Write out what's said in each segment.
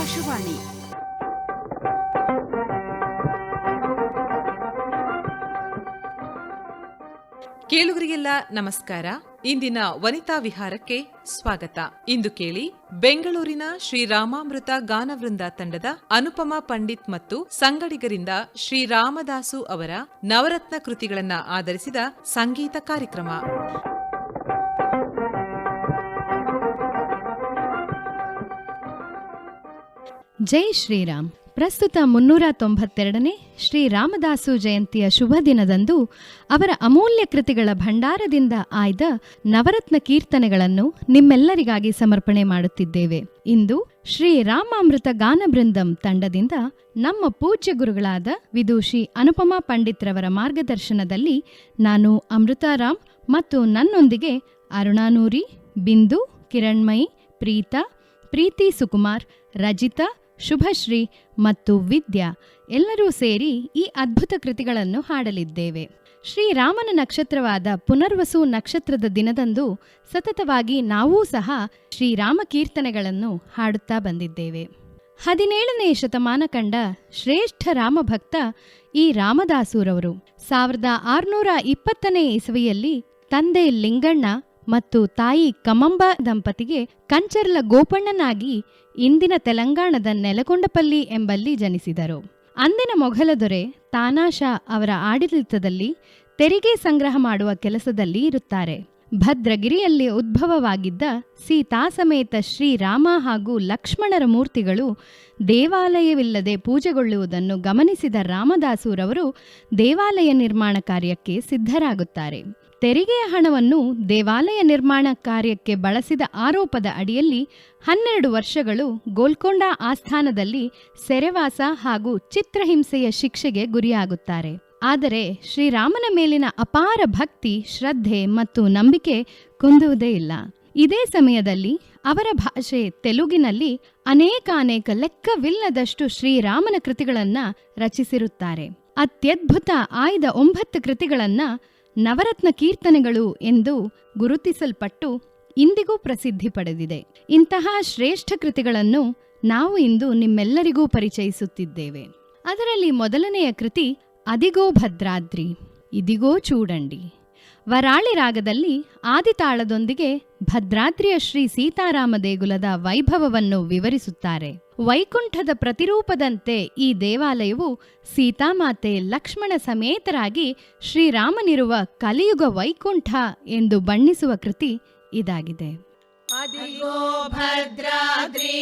ಆಕಾಶವಾಣಿ ಕೇಳುಗರಿಗೆಲ್ಲ ನಮಸ್ಕಾರ. ಇಂದಿನ ವನಿತಾ ವಿಹಾರಕ್ಕೆ ಸ್ವಾಗತ. ಇಂದು ಕೇಳಿ, ಬೆಂಗಳೂರಿನ ಶ್ರೀರಾಮಾಮೃತ ಗಾನವೃಂದ ತಂಡದ ಅನುಪಮ ಪಂಡಿತ್ ಮತ್ತು ಸಂಗಡಿಗರಿಂದ ಶ್ರೀರಾಮದಾಸು ಅವರ ನವರತ್ನ ಕೃತಿಗಳನ್ನು ಆಧರಿಸಿದ ಸಂಗೀತ ಕಾರ್ಯಕ್ರಮ. ಜೈ ಶ್ರೀರಾಮ್. ಪ್ರಸ್ತುತ ಮುನ್ನೂರ ತೊಂಬತ್ತೆರಡನೇ ಶ್ರೀರಾಮದಾಸು ಜಯಂತಿಯ ಶುಭ ದಿನದಂದು ಅವರ ಅಮೂಲ್ಯ ಕೃತಿಗಳ ಭಂಡಾರದಿಂದ ಆಯ್ದ ನವರತ್ನ ಕೀರ್ತನೆಗಳನ್ನು ನಿಮ್ಮೆಲ್ಲರಿಗಾಗಿ ಸಮರ್ಪಣೆ ಮಾಡುತ್ತಿದ್ದೇವೆ. ಇಂದು ಶ್ರೀ ರಾಮಾಮೃತ ಗಾನಬೃಂದಂ ತಂಡದಿಂದ ನಮ್ಮ ಪೂಜ್ಯ ಗುರುಗಳಾದ ವಿದೂಷಿ ಅನುಪಮಾ ಪಂಡಿತ್ರವರ ಮಾರ್ಗದರ್ಶನದಲ್ಲಿ ನಾನು ಅಮೃತಾರಾಮ್ ಮತ್ತು ನನ್ನೊಂದಿಗೆ ಅರುಣಾನೂರಿ, ಬಿಂದು, ಕಿರಣ್ಮಯಿ, ಪ್ರೀತಾ, ಪ್ರೀತಿ ಸುಕುಮಾರ್, ರಜಿತಾ ಶುಭಶ್ರೀ ಮತ್ತು ವಿದ್ಯಾ ಎಲ್ಲರೂ ಸೇರಿ ಈ ಅದ್ಭುತ ಕೃತಿಗಳನ್ನು ಹಾಡಲಿದ್ದೇವೆ. ಶ್ರೀರಾಮನ ನಕ್ಷತ್ರವಾದ ಪುನರ್ವಸು ನಕ್ಷತ್ರದ ದಿನದಂದು ಸತತವಾಗಿ ನಾವೂ ಸಹ ಶ್ರೀರಾಮ ಕೀರ್ತನೆಗಳನ್ನು ಹಾಡುತ್ತಾ ಬಂದಿದ್ದೇವೆ. ಹದಿನೇಳನೇ ಶತಮಾನ ಕಂಡ ಶ್ರೇಷ್ಠ ರಾಮಭಕ್ತ ಈ ರಾಮದಾಸೂರವರು. ಸಾವಿರದ ಆರುನೂರ ಇಪ್ಪತ್ತನೇ ಇಸವಿಯಲ್ಲಿ ತಂದೆ ಲಿಂಗಣ್ಣ ಮತ್ತು ತಾಯಿ ಕಮಂಬ ದಂಪತಿಗೆ ಕಂಚರ್ಲ ಗೋಪಣ್ಣನಾಗಿ ಇಂದಿನ ತೆಲಂಗಾಣದ ನೆಲಕೊಂಡಪಲ್ಲಿ ಎಂಬಲ್ಲಿ ಜನಿಸಿದರು. ಅಂದಿನ ಮೊಘಲ ದೊರೆ ತಾನಾಶಾ ಅವರ ಆಡಳಿತದಲ್ಲಿ ತೆರಿಗೆ ಸಂಗ್ರಹ ಮಾಡುವ ಕೆಲಸದಲ್ಲಿ ಇರುತ್ತಾರೆ. ಭದ್ರಗಿರಿಯಲ್ಲಿ ಉದ್ಭವವಾಗಿದ್ದ ಸೀತಾ ಸಮೇತ ಶ್ರೀರಾಮ ಹಾಗೂ ಲಕ್ಷ್ಮಣರ ಮೂರ್ತಿಗಳು ದೇವಾಲಯವಿಲ್ಲದೆ ಪೂಜೆಗೊಳ್ಳುವುದನ್ನು ಗಮನಿಸಿದ ರಾಮದಾಸುರವರು ದೇವಾಲಯ ನಿರ್ಮಾಣ ಕಾರ್ಯಕ್ಕೆ ಸಿದ್ಧರಾಗುತ್ತಾರೆ. ತೆರಿಗೆಯ ಹಣವನ್ನು ದೇವಾಲಯ ನಿರ್ಮಾಣ ಕಾರ್ಯಕ್ಕೆ ಬಳಸಿದ ಆರೋಪದ ಅಡಿಯಲ್ಲಿ ಹನ್ನೆರಡು ವರ್ಷಗಳು ಗೋಲ್ಕೊಂಡ ಆಸ್ಥಾನದಲ್ಲಿ ಸೆರೆವಾಸ ಹಾಗೂ ಚಿತ್ರಹಿಂಸೆಯ ಶಿಕ್ಷೆಗೆ ಗುರಿಯಾಗುತ್ತಾರೆ. ಆದರೆ ಶ್ರೀರಾಮನ ಮೇಲಿನ ಅಪಾರ ಭಕ್ತಿ, ಶ್ರದ್ಧೆ ಮತ್ತು ನಂಬಿಕೆ ಕುಂದುವುದೇ ಇಲ್ಲ. ಇದೇ ಸಮಯದಲ್ಲಿ ಅವರ ಭಾಷೆ ತೆಲುಗಿನಲ್ಲಿ ಅನೇಕಾನೇಕ ಅನೇಕ ಲೆಕ್ಕವಿಲ್ಲದಷ್ಟು ಶ್ರೀರಾಮನ ಕೃತಿಗಳನ್ನ ರಚಿಸಿರುತ್ತಾರೆ. ಅತ್ಯದ್ಭುತ ಆಯ್ದ ಒಂಬತ್ತು ಕೃತಿಗಳನ್ನ ನವರತ್ನ ಕೀರ್ತನೆಗಳು ಎಂದು ಗುರುತಿಸಲ್ಪಟ್ಟು ಇಂದಿಗೂ ಪ್ರಸಿದ್ಧಿ ಪಡೆದಿದೆ. ಇಂತಹ ಶ್ರೇಷ್ಠ ಕೃತಿಗಳನ್ನು ನಾವು ಇಂದು ನಿಮ್ಮೆಲ್ಲರಿಗೂ ಪರಿಚಯಿಸುತ್ತಿದ್ದೇವೆ. ಅದರಲ್ಲಿ ಮೊದಲನೆಯ ಕೃತಿ, ಅದಿಗೋ ಭದ್ರಾದ್ರಿ, ಇದಿಗೋ ಚೂಡಂಡಿ ವರಾಳಿ ರಾಗದಲ್ಲಿ ಆದಿತಾಳದೊಂದಿಗೆ ಭದ್ರಾದ್ರಿಯ ಶ್ರೀ ಸೀತಾರಾಮ ದೇಗುಲದ ವೈಭವವನ್ನು ವಿವರಿಸುತ್ತಾರೆ. ವೈಕುಂಠದ ಪ್ರತಿರೂಪದಂತೆ ಈ ದೇವಾಲಯವು ಸೀತಾಮಾತೆ ಲಕ್ಷ್ಮಣ ಸಮೇತರಾಗಿ ಶ್ರೀರಾಮನಿರುವ ಕಲಿಯುಗ ವೈಕುಂಠ ಎಂದು ಬಣ್ಣಿಸುವ ಕೃತಿ ಇದಾಗಿದೆ. ಅದಿಗೋ ಭದ್ರಾದ್ರಿ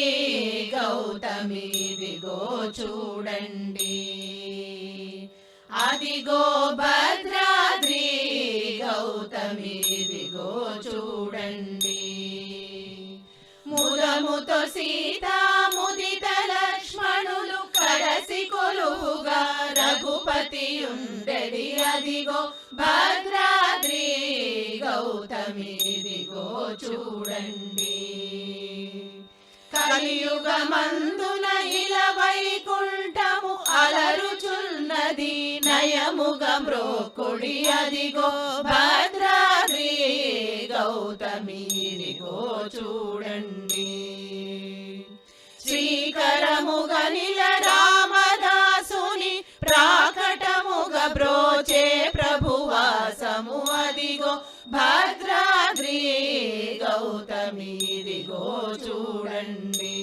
ಗೌತಮಿ, ದಿಗೋ ಚೂಡಂಡಿ. ಅದಿಗೋ ಭದ್ರಾದ್ರಿ ಗೌತಮಿ, ದಿಗೋ ಚೂಡಂಡಿ. ಮುದ ಸೀತಾ రఘుపతి ఉండెడి అదిగో భద్రాద్రి గౌతమిదిగో చూడండి. కలియుగమందున ఇల వైకుంఠము అలరుచున్నది. నయముగ మ్రోకుడి అదిగో భద్రాద్రి గౌతమిదిగో చూడండి. శ్రీకరముగ నిలరా గౌతమిదిగో చూడండి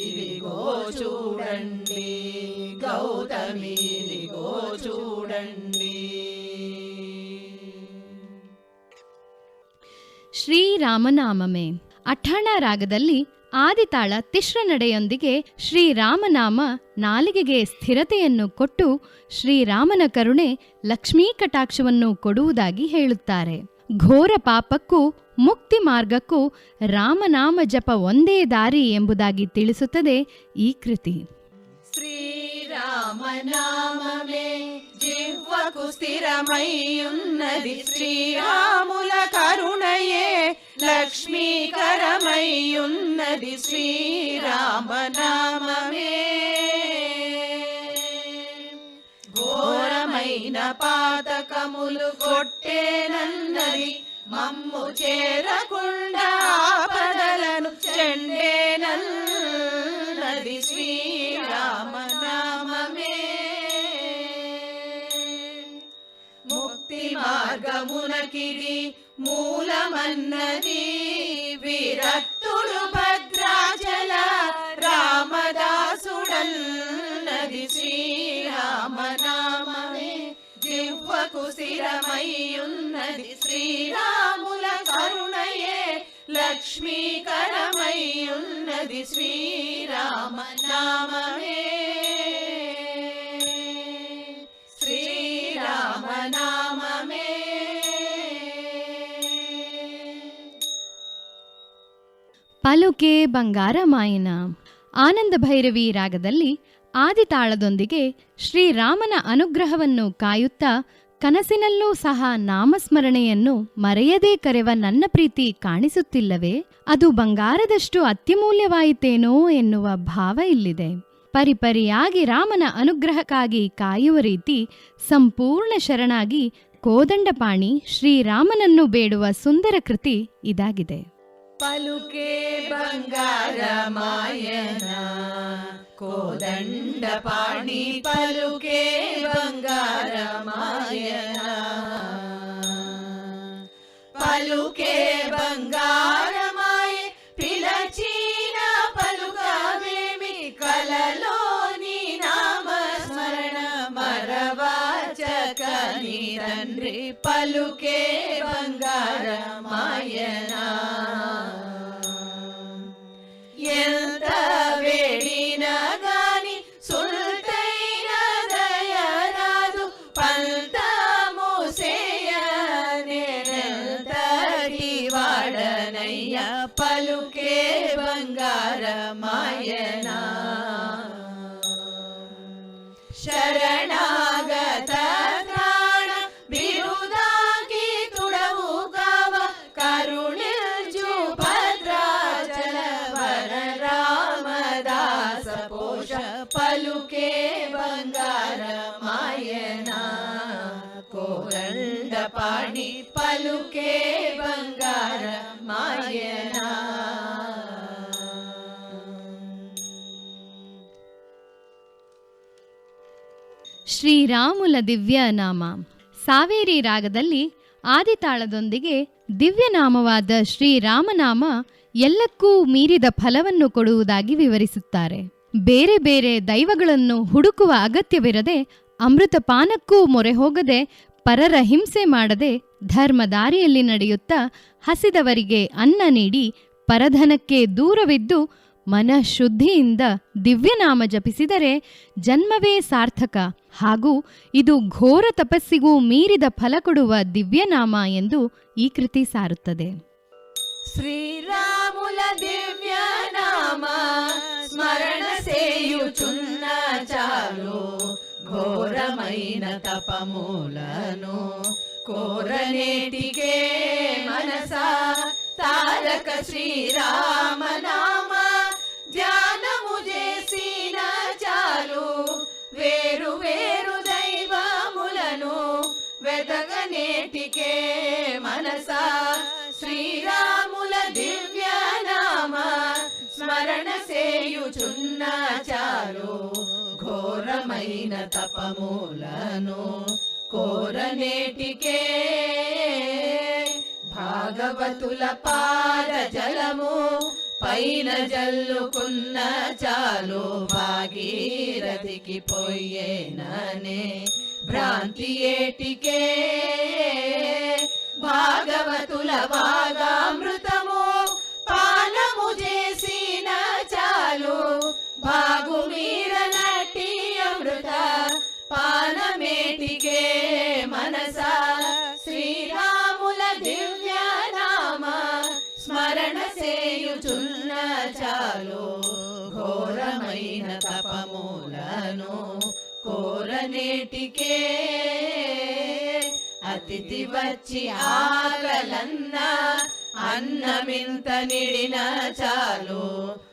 ఇదిగో చూడండి గౌతమిదిగో చూడండి ಶ್ರೀರಾಮನಾಮಮೇ ಅಠಾಣ ರಾಗದಲ್ಲಿ ಆದಿತಾಳ ತಿಶ್ರ ನಡೆಯೊಂದಿಗೆ ಶ್ರೀರಾಮನಾಮ ನಾಲಿಗೆಗೆ ಸ್ಥಿರತೆಯನ್ನು ಕೊಟ್ಟು ಶ್ರೀರಾಮನ ಕರುಣೆ ಲಕ್ಷ್ಮೀ ಕಟಾಕ್ಷವನ್ನು ಕೊಡುವುದಾಗಿ ಹೇಳುತ್ತಾರೆ ಘೋರ ಪಾಪಕ್ಕೂ ಮುಕ್ತಿ ಮಾರ್ಗಕ್ಕೂ ರಾಮನಾಮ ಜಪ ಒಂದೇ ದಾರಿ ಎಂಬುದಾಗಿ ತಿಳಿಸುತ್ತದೆ ಈ ಕೃತಿ శ్రీరామనామమే జిహ్వకు స్థిరమయ్యున్నది శ్రీరాముల కరుణయే లక్ష్మీకరమయ్యున్నది శ్రీరామనామమే ఘోరమైన పాతకములు కొట్టేనన్నది. మమ్ము చేరకుండా పదలను చెండేనన్నది శ్రీరామనామమే. ముక్తి మార్గమునకిది మూలమన్నది. విరక్తుడు భద్రాచల రామదాసుడన్నది శ్రీరామనా జివ్వకు స్థిరమయ్యున్నది శ్రీరాముల కరుణయే లక్ష్మీకరమయ్యున్నది శ్రీరామనామమే శ్రీరామనామమే ಪಲುಕೆ ಬಂಗಾರಮಾಯನ ಆನಂದ ಭೈರವಿ ರಾಗದಲ್ಲಿ ಆದಿತಾಳದೊಂದಿಗೆ ಶ್ರೀರಾಮನ ಅನುಗ್ರಹವನ್ನು ಕಾಯುತ್ತಾ ಕನಸಿನಲ್ಲೂ ಸಹ ನಾಮಸ್ಮರಣೆಯನ್ನು ಮರೆಯದೇ ಕರೆವ ನನ್ನ ಪ್ರೀತಿ ಕಾಣಿಸುತ್ತಿಲ್ಲವೇ? ಅದು ಬಂಗಾರದಷ್ಟು ಅತ್ಯಮೂಲ್ಯವಾಯಿತೇನೋ ಎನ್ನುವ ಭಾವ ಇಲ್ಲಿದೆ. ಪರಿಪರಿಯಾಗಿ ರಾಮನ ಅನುಗ್ರಹಕ್ಕಾಗಿ ಕಾಯುವ ರೀತಿ ಸಂಪೂರ್ಣ ಶರಣಾಗಿ ಕೋದಂಡಪಾಣಿ ಶ್ರೀರಾಮನನ್ನು ಬೇಡುವ ಸುಂದರ ಕೃತಿ ಇದಾಗಿದೆ. ಪಲುಕೆ ಬಂಗಾರ కోదండ పాణి పలుకే బంగారమాయన. పలుకే బంగారమాయ పిలచిన పలుకవేమి కలలోని నామస్మరణ మరవాచకని తండ్రి పలుకే బంగారమాయనా. ಶ್ರೀರಾಮುಲ ದಿವ್ಯ ನಾಮ ಸಾವೇರಿ ರಾಗದಲ್ಲಿ ಆದಿತಾಳದೊಂದಿಗೆ ದಿವ್ಯನಾಮವಾದ ಶ್ರೀರಾಮನಾಮ ಎಲ್ಲಕ್ಕೂ ಮೀರಿದ ಫಲವನ್ನು ಕೊಡುವುದಾಗಿ ವಿವರಿಸುತ್ತಾರೆ. ಬೇರೆ ಬೇರೆ ದೈವಗಳನ್ನು ಹುಡುಕುವ ಅಗತ್ಯವಿರದೆ ಅಮೃತಪಾನಕ್ಕೂ ಮೊರೆ ಹೋಗದೆ ಪರರ ಹಿಂಸೆ ಮಾಡದೆ ಧರ್ಮ ದಾರಿಯಲ್ಲಿ ನಡೆಯುತ್ತಾ ಹಸಿದವರಿಗೆ ಅನ್ನ ನೀಡಿ ಪರಧನಕ್ಕೆ ದೂರವಿದ್ದು ಮನಃಶುದ್ಧಿಯಿಂದ ದಿವ್ಯನಾಮ ಜಪಿಸಿದರೆ ಜನ್ಮವೇ ಸಾರ್ಥಕ. ಹಾಗೂ ಇದು ಘೋರ ತಪಸ್ಸಿಗೂ ಮೀರಿದ ಫಲ ಕೊಡುವ ದಿವ್ಯನಾಮ ಎಂದು ಈ ಕೃತಿ ಸಾರುತ್ತದೆ. ಶ್ರೀರಾಮುಲ ದಿವ್ಯನಾಮ, ಸ್ಮರಣ ಸೇಯುಚುನ್ನ ಚಾಲು, ಘೋರಮೈನ ತಪಮೂಲನು ಕೋರನೇಟಿಗೆ ಮನಸ, ತಾರಕ ಶ್ರೀರಾಮನಾಮ. ఎదగనేటికే మనసా. శ్రీరాముల దివ్య నామ స్మరణ సేయుచున్నా చాలు ఘోరమైన తపములను కోరనేటికే భాగవతుల పాద జలము పైన జల్లుకున్న చాలు. భాగీరథికి పోయేననే భ్రాంతి ఏటికే భాగవతుల భాగామృత నేటికే అతిథి వచ్చి ఆకలన్న అన్నమింత నిడిన చాలు.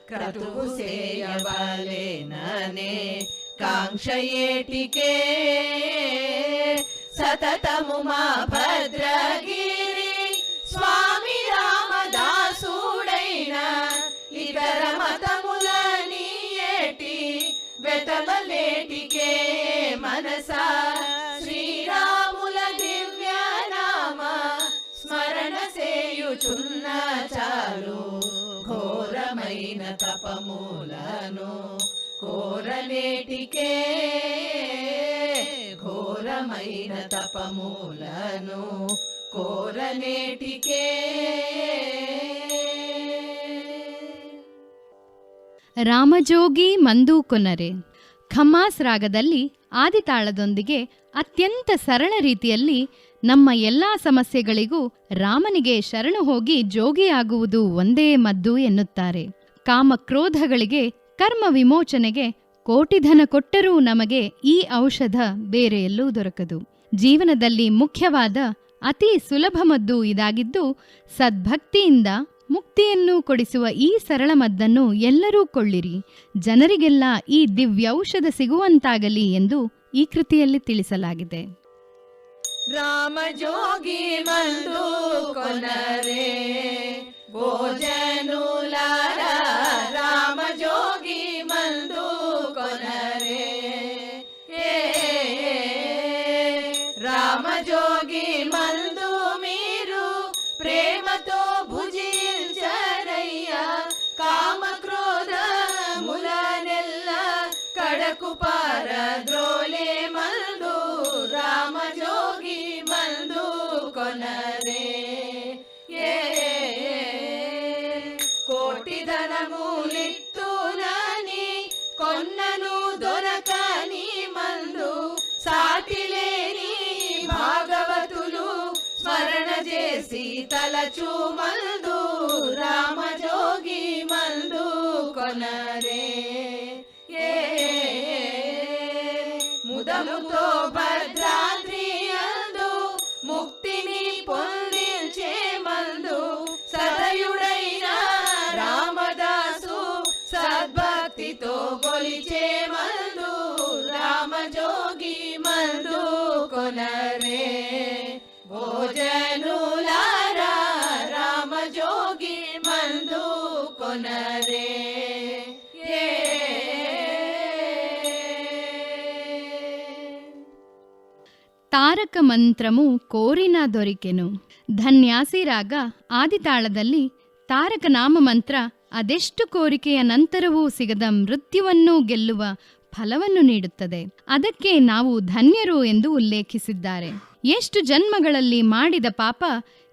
క్రతువు సేయవలేననే కాంక్ష ఏటికే సతతము మా భద్రగీ శ్రమలేటికే మనస శ్రీరాముల దివ్య నామ స్మరణ సేయుచున్న చాలు ఘోరమైన తపమూలను కోరలేటికే ఘోరమైన తపమూలను కోరలేటికే. రామజోగి మందు కొనరే. ಖಮ್ಮಾಸ್ ರಾಗದಲ್ಲಿ ಆದಿತಾಳದೊಂದಿಗೆ ಅತ್ಯಂತ ಸರಳ ರೀತಿಯಲ್ಲಿ ನಮ್ಮ ಎಲ್ಲಾ ಸಮಸ್ಯೆಗಳಿಗೂ ರಾಮನಿಗೆ ಶರಣು ಹೋಗಿ ಜೋಗಿಯಾಗುವುದು ಒಂದೇ ಮದ್ದು ಎನ್ನುತ್ತಾರೆ. ಕಾಮಕ್ರೋಧಗಳಿಗೆ, ಕರ್ಮ ವಿಮೋಚನೆಗೆ ಕೋಟಿ ಧನ ಕೊಟ್ಟರೂ ನಮಗೆ ಈ ಔಷಧ ಬೇರೆ ಎಲ್ಲೂ ದೊರಕದು. ಜೀವನದಲ್ಲಿ ಮುಖ್ಯವಾದ ಅತಿ ಸುಲಭ ಮದ್ದು ಇದಾಗಿದ್ದು ಸದ್ಭಕ್ತಿಯಿಂದ ಮುಕ್ತಿಯನ್ನು ಕೊಡಿಸುವ ಈ ಸರಳ ಮದ್ದನ್ನು ಎಲ್ಲರೂ ಕೊಳ್ಳಿರಿ. ಜನರಿಗೆಲ್ಲ ಈ ದಿವ್ಯೌಷಧ ಸಿಗುವಂತಾಗಲಿ ಎಂದು ಈ ಕೃತಿಯಲ್ಲಿ ತಿಳಿಸಲಾಗಿದೆ. ರಾಮಜೋಗಿ ಮಂದು ಕೊನರೆ ಭೋಜನುಲಾರ ಮಂದು ಕೊನರೆ. ಏ ಮಂದು ಮೀರು ಪ್ರೇಮತೋ తలచు ಮಂತ್ರಮು ಕೋರಿನ ದೊರಿಕೆನು. ಧನ್ಯಾಸಿ ರಾಗ ಆದಿತಾಳದಲ್ಲಿ ತಾರಕ ನಾಮ ಮಂತ್ರ ಅದೆಷ್ಟು ಕೋರಿಕೆಯ ನಂತರವೂ ಸಿಗದ ಮೃತ್ಯುವನ್ನು ಗೆಲ್ಲುವ ಫಲವನ್ನು ನೀಡುತ್ತದೆ. ಅದಕ್ಕೆ ನಾವು ಧನ್ಯರು ಎಂದು ಉಲ್ಲೇಖಿಸಿದ್ದಾರೆ. ಎಷ್ಟು ಜನ್ಮಗಳಲ್ಲಿ ಮಾಡಿದ ಪಾಪ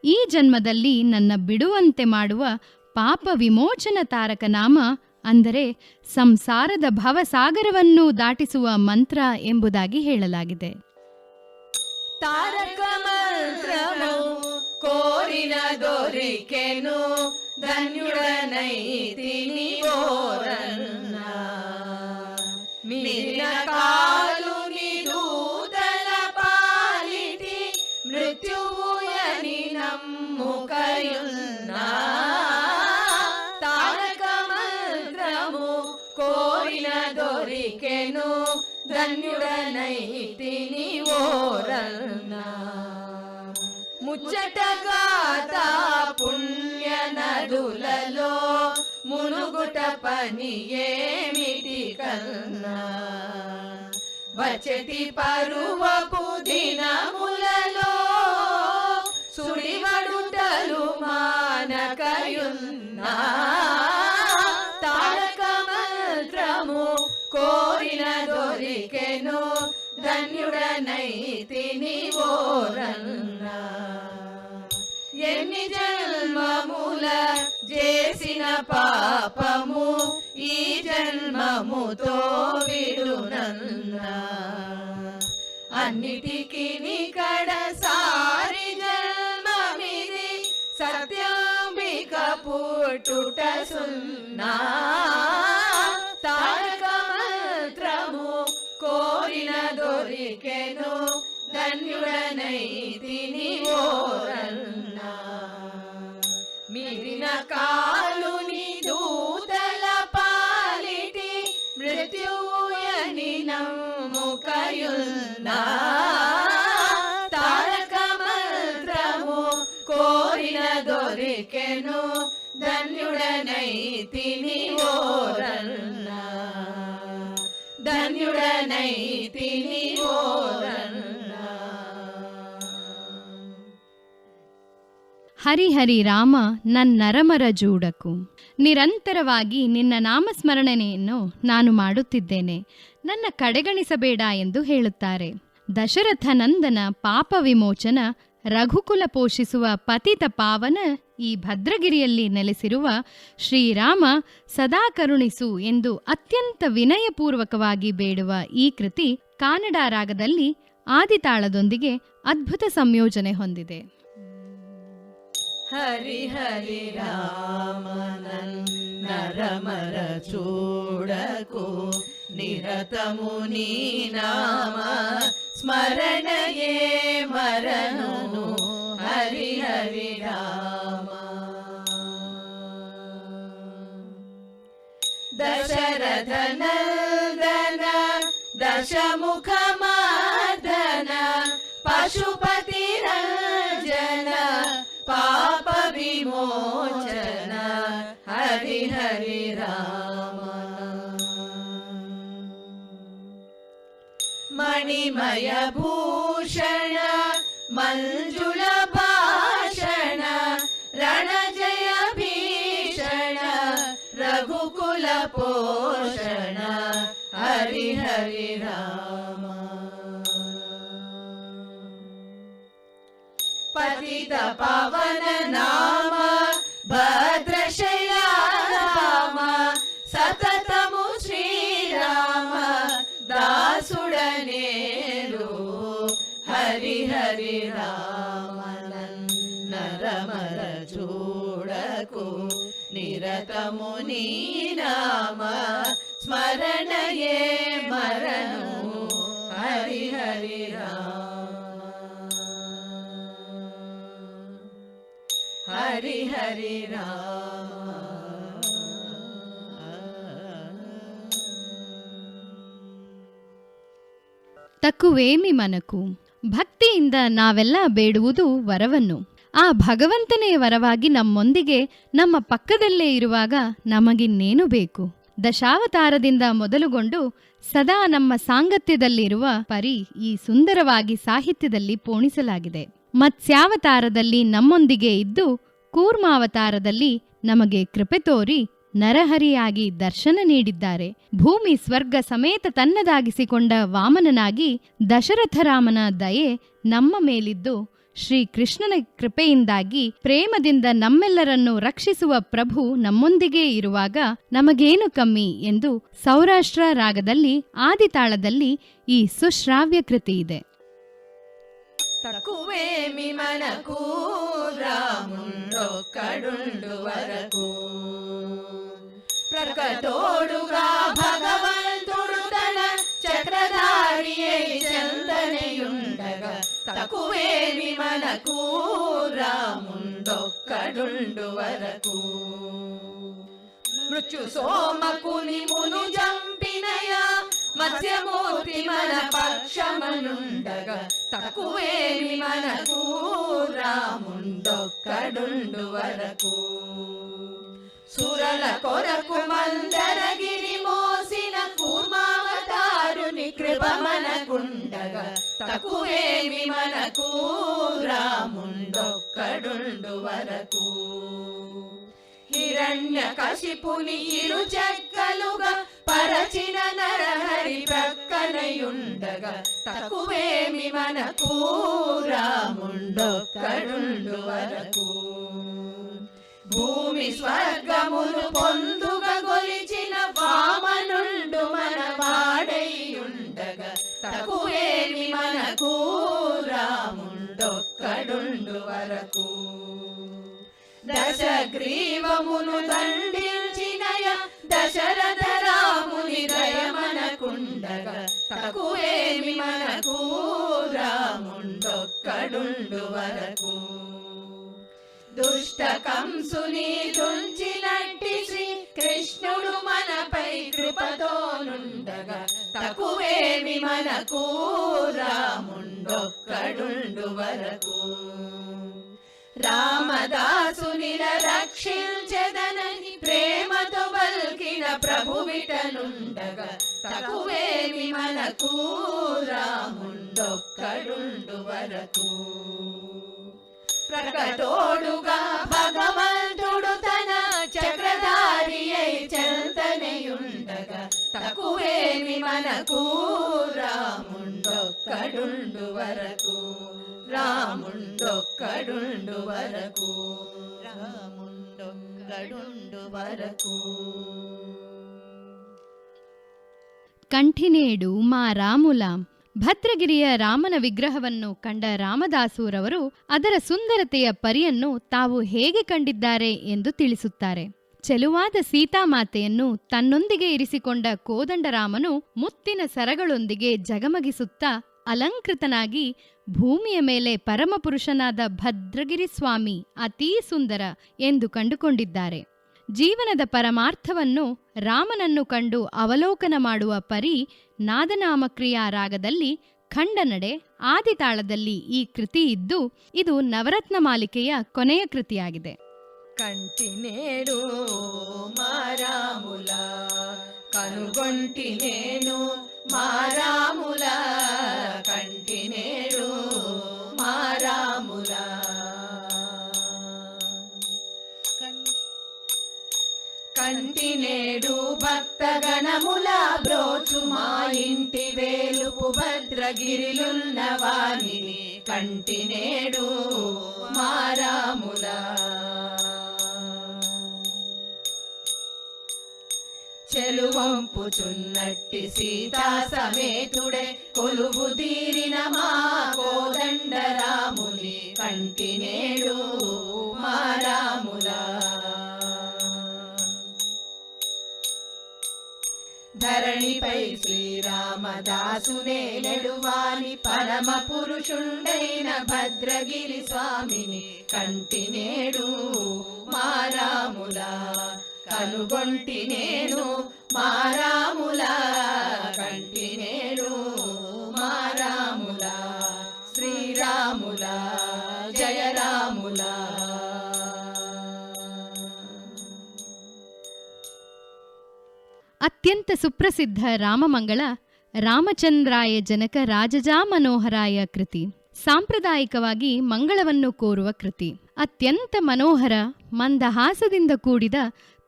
ಈ ಜನ್ಮದಲ್ಲಿ ನನ್ನ ಬಿಡುವಂತೆ ಮಾಡುವ ಪಾಪ ವಿಮೋಚನ ತಾರಕ ನಾಮ ಅಂದರೆ ಸಂಸಾರದ ಭವಸಾಗರವನ್ನು ದಾಟಿಸುವ ಮಂತ್ರ ಎಂಬುದಾಗಿ ಹೇಳಲಾಗಿದೆ. తారక మంత్రము కోరిన దొరికెను ధన్యుడనై తిని ఓరన్న. మిన కాలుని దూతల పాలిటి మృత్యువు అని నమ్ముకయున్నా. తారక మంత్రము కోరిన దొరికెను ధన్యుడనై ముచ్చటగాత పుణ్య నదులలో మునుగుట పని ఏమిటి కన్నా? వచ్చటి పరువపు దినములలో సుడివడుటలు మానకయున్నా. ధన్యుడనై తిని ఓరన్నా ఎన్ని జన్మముల చేసిన పాపము ఈ జన్మముతో విడునన్నా. అన్నిటికీ కడసారి జన్మమిది సత్యాంబిక పుట్టుట సున్నా. తారకా కోరికెను ధన్యుడనై తిని ఓరన్నా. కాలు కాలుని దూతల పాలిటి మృత్యుయని నమ్ముకయున్నా తారక మంత్రము కోరిన దొరికెను ధన్యుడనై తిని ఓరన్నా. ಹರಿಹರಿ ರಾಮ ನನ್ನ ನರಮರ ಜೂಡಕು. ನಿರಂತರವಾಗಿ ನಿನ್ನ ನಾಮಸ್ಮರಣೆಯನ್ನು ನಾನು ಮಾಡುತ್ತಿದ್ದೇನೆ. ನನ್ನ ಕಡೆಗಣಿಸಬೇಡ ಎಂದು ಹೇಳುತ್ತಾರೆ. ದಶರಥ ನಂದನ ಪಾಪ ವಿಮೋಚನ ರಘುಕುಲ ಪೋಷಿಸುವ ಪತಿತ ಪಾವನ ಈ ಭದ್ರಗಿರಿಯಲ್ಲಿ ನೆಲೆಸಿರುವ ಶ್ರೀರಾಮ ಸದಾ ಕರುಣಿಸು ಎಂದು ಅತ್ಯಂತ ವಿನಯಪೂರ್ವಕವಾಗಿ ಬೇಡುವ ಈ ಕೃತಿ ಕಾನಡ ರಾಗದಲ್ಲಿ ಆದಿತಾಳದೊಂದಿಗೆ ಅದ್ಭುತ ಸಂಯೋಜನೆ ಹೊಂದಿದೆ. ಹರಿ ಹರಿ ಚೂಡಕು, ನಿರತ ಮುನಿ ನಾಮ स्मरणये मरण हरि हरि रा दशरथन धन दशमुखमाधन पशुपति न हरि हरि रा मणिमयभूषण मञ्जुलभाषण रणजय भीषण रघुकुलपोषण हरिहरि राम। पतित पावन नाम भद्रशया राम सतत రామనన్నరమర చూడకు నిరతము నీ నామ స్మరణయే మరణము. హరి హరి హరి హరి రామ. తక్కువేమి మనకు ಭಕ್ತಿಯಿಂದ ನಾವೆಲ್ಲ ಬೇಡುವುದು ವರವನ್ನು. ಆ ಭಗವಂತನೇ ವರವಾಗಿ ನಮ್ಮೊಂದಿಗೆ, ನಮ್ಮ ಪಕ್ಕದಲ್ಲೇ ಇರುವಾಗ ನಮಗಿನ್ನೇನು ಬೇಕು? ದಶಾವತಾರದಿಂದ ಮೊದಲುಗೊಂಡು ಸದಾ ನಮ್ಮ ಸಾಂಗತ್ಯದಲ್ಲಿರುವ ಪರಿ ಈ ಸುಂದರವಾಗಿ ಸಾಹಿತ್ಯದಲ್ಲಿ ಪೋಣಿಸಲಾಗಿದೆ. ಮತ್ಸ್ಯಾವತಾರದಲ್ಲಿ ನಮ್ಮೊಂದಿಗೆ ಇದ್ದು ಕೂರ್ಮಾವತಾರದಲ್ಲಿ ನಮಗೆ ಕೃಪೆ ತೋರಿ ನರಹರಿಯಾಗಿ ದರ್ಶನ ನೀಡಿದ್ದಾರೆ ಭೂಮಿ ಸ್ವರ್ಗ ಸಮೇತ ತನ್ನದಾಗಿಸಿಕೊಂಡ ವಾಮನನಾಗಿ ದಶರಥರಾಮನ ದಯೆ ನಮ್ಮ ಮೇಲಿದ್ದು ಶ್ರೀ ಕೃಷ್ಣನ ಕೃಪೆಯಿಂದಾಗಿ ಪ್ರೇಮದಿಂದ ನಮ್ಮೆಲ್ಲರನ್ನು ರಕ್ಷಿಸುವ ಪ್ರಭು ನಮ್ಮೊಂದಿಗೆ ಇರುವಾಗ ನಮಗೇನು ಕಮ್ಮಿ ಎಂದು ಸೌರಾಷ್ಟ್ರ ರಾಗದಲ್ಲಿ ಆದಿತಾಳದಲ್ಲಿ ಈ ಸುಶ್ರಾವ್ಯ ಕೃತಿ ಇದೆ తక్కువేమి మనకు రాముండో కడుండు వరకు ప్రకటోడుగా భగవంతుడు తన చక్రధారి అయి చందనయుండగా. తక్కువేమి మనకు రాముండో వరకు. మృత్యు సోమకుని మును జంపినయా మత్స్యమూర్తి మన పక్షమనుండగా. తక్కువేమి మనకు రాముండొక్కడుండు వరకు. సురల కొరకు మందరగిరి మోసిన కూర్మావతారుని కృప మనకుండగా తక్కువేమి మనకు రాముండొక్కడుండు వరకు హిరణ్య కశిపుని ఇరు చెక్కలుగా పరచిన నరహరి ప్రక్కనయుండగా తక్కువేమి మనకు రాముండొక్కడుండు వరకు భూమి స్వర్గమును పొందుగ గొలిచిన వామనుండు మన వాడైయుండగా. తక్కువేమి మనకు రాముండొక్కడుండు వరకు. దశగ్రీవమును దండించినయ దశరథ రాముని దయమనకుండగా తక్కువేమి మనకు రాముండొక్కడుండు వరకు. దుష్ట కంసుని తుంచినట్టి శ్రీ కృష్ణుడు మనపై కృపతో నుండగా. తక్కువేమి మనకు రాముండొక్కడుండు వరకు. రామదాసుని రక్షించదనని ప్రేమతో బల్కిన ప్రభువిటనుండగా తక్కువేమి మనకు రాముండొక్కడుండు వరకు. ప్రకటోడుగా భగవంతుడు తన చక్రధారి అయి చెంతనేయుండగా. తక్కువేమి మనకు రాముండొక్కడుండు వరకు రాముండొక్కడుండు వరకు రాముండొక్కడుండు వరకు. కంఠినేడు మా రాములాం ಭದ್ರಗಿರಿಯ ರಾಮನ ವಿಗ್ರಹವನ್ನು ಕಂಡ ರಾಮದಾಸುರವರು ಅದರ ಸುಂದರತೆಯ ಪರಿಯನ್ನು ತಾವು ಹೇಗೆ ಕಂಡಿದ್ದಾರೆ ಎಂದು ತಿಳಿಸುತ್ತಾರೆ. ಚೆಲುವಾದ ಸೀತಾಮಾತೆಯನ್ನು ತನ್ನೊಂದಿಗೆ ಇರಿಸಿಕೊಂಡ ಕೋದಂಡರಾಮನು ಮುತ್ತಿನ ಸರಗಳೊಂದಿಗೆ ಜಗಮಗಿಸುತ್ತಾ ಅಲಂಕೃತನಾಗಿ ಭೂಮಿಯ ಮೇಲೆ ಪರಮಪುರುಷನಾದ ಭದ್ರಗಿರಿ ಸ್ವಾಮಿ ಅತೀ ಸುಂದರ ಎಂದು ಕಂಡುಕೊಂಡಿದ್ದಾರೆ. ಜೀವನದ ಪರಮಾರ್ಥವನ್ನು ರಾಮನನ್ನು ಕಂಡು ಅವಲೋಕನ ಮಾಡುವ ಪರಿ ನಾದನಾಮಕ್ರಿಯಾ ರಾಗದಲ್ಲಿ ಖಂಡನಡೆ ಆದಿತಾಳದಲ್ಲಿ ಈ ಕೃತಿ ಇದ್ದು ಇದು ನವರತ್ನ ಮಾಲಿಕೆಯ ಕೊನೆಯ ಕೃತಿಯಾಗಿದೆ. ಕಂಟಿನೇಡು ಮಾರಾಮುಲ ಕನುಗೊಂಟಿನೇನು ಮಾರಾಮುಲ. వేలుపు భద్రగిరిలున్న వాణిని కంటినేడు మారాముల. చెలువంపుచున్నట్టి సీతా సమేతుడే కొలువు తీరిన మా కోదండరాముని కంటినేడు మారాము ధరణిపై శ్రీరామదాసునే నెడువాలి పరమ పురుషుండైన భద్రగిరి స్వామిని కంటి నేడు మారాములా. కనుగొంటి నేను మారాములా. కంటి నేడు ಅತ್ಯಂತ ಸುಪ್ರಸಿದ್ಧ ರಾಮಮಂಗಳ ರಾಮಚಂದ್ರಾಯ ಜನಕ ರಾಜಜಾ ಮನೋಹರಾಯ ಕೃತಿ. ಸಾಂಪ್ರದಾಯಿಕವಾಗಿ ಮಂಗಳವನ್ನು ಕೋರುವ ಕೃತಿ. ಅತ್ಯಂತ ಮನೋಹರ, ಮಂದಹಾಸದಿಂದ ಕೂಡಿದ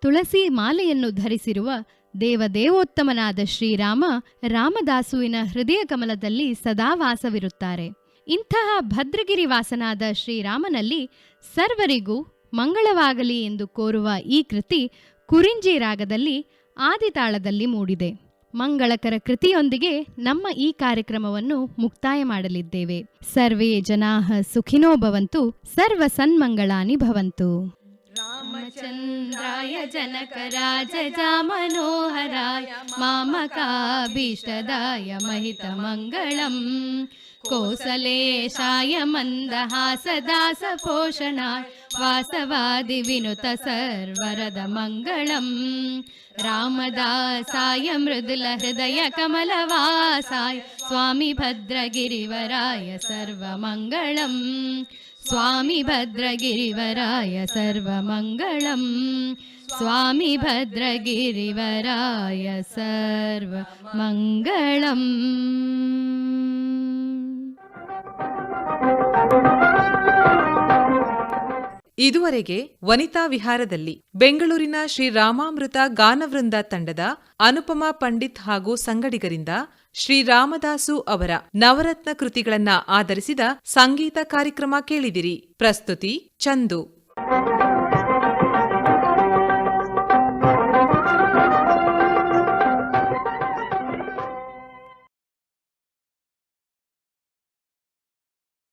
ತುಳಸಿ ಮಾಲೆಯನ್ನು ಧರಿಸಿರುವ ದೇವದೇವೋತ್ತಮನಾದ ಶ್ರೀರಾಮ ರಾಮದಾಸುವಿನ ಹೃದಯ ಕಮಲದಲ್ಲಿ ಸದಾ ವಾಸವಿರುತ್ತಾರೆ. ಇಂತಹ ಭದ್ರಗಿರಿ ವಾಸನಾದ ಶ್ರೀರಾಮನಲ್ಲಿ ಸರ್ವರಿಗೂ ಮಂಗಳವಾಗಲಿ ಎಂದು ಕೋರುವ ಈ ಕೃತಿ ಕುರಿಂಜಿ ರಾಗದಲ್ಲಿ ಆದಿತಾಳದಲ್ಲಿ ಮೂಡಿದೆ. ಮಂಗಳಕರ ಕೃತಿಯೊಂದಿಗೆ ನಮ್ಮ ಈ ಕಾರ್ಯಕ್ರಮವನ್ನು ಮುಕ್ತಾಯ ಮಾಡಲಿದ್ದೇವೆ. ಸರ್ವೇ ಜನಾಃ ಸುಖಿನೋ ಭವಂತು, ಸರ್ವ ಸನ್ಮಂಗಳಾನಿ ಭವಂತು. ರಾಮಚಂದ್ರಾಯ ಜನಕ ಜಾಮನೋಹರಾಯ ಮನೋಹರಾಯ, ಮಾಮಕಾಭೀಷ್ಟದಾಯ ಮಹಿತ ಮಂಗಳಂ कोसलेशाय मन्दहासदासपोषणाय वासवादिविनुत सर्वरदमङ्गलम् रामदासाय मृदुलहृदय कमलवासाय स्वामि भद्रगिरिवराय सर्वमङ्गलम् स्वामि भद्रगिरिवराय सर्वमङ्गलम् स्वामि भद्रगिरिवराय सर्वमङ्गलम् ಇದುವರೆಗೆ ವನಿತಾ ವಿಹಾರದಲ್ಲಿ ಬೆಂಗಳೂರಿನ ಶ್ರೀ ರಾಮಾಮೃತ ಗಾನವೃಂದ ತಂಡದ ಅನುಪಮ ಪಂಡಿತ್ ಹಾಗೂ ಸಂಗಡಿಗರಿಂದ ಶ್ರೀರಾಮದಾಸು ಅವರ ನವರತ್ನ ಕೃತಿಗಳನ್ನ ಆಧರಿಸಿದ ಸಂಗೀತ ಕಾರ್ಯಕ್ರಮ ಕೇಳಿದಿರಿ. ಪ್ರಸ್ತುತಿ ಚಂದು.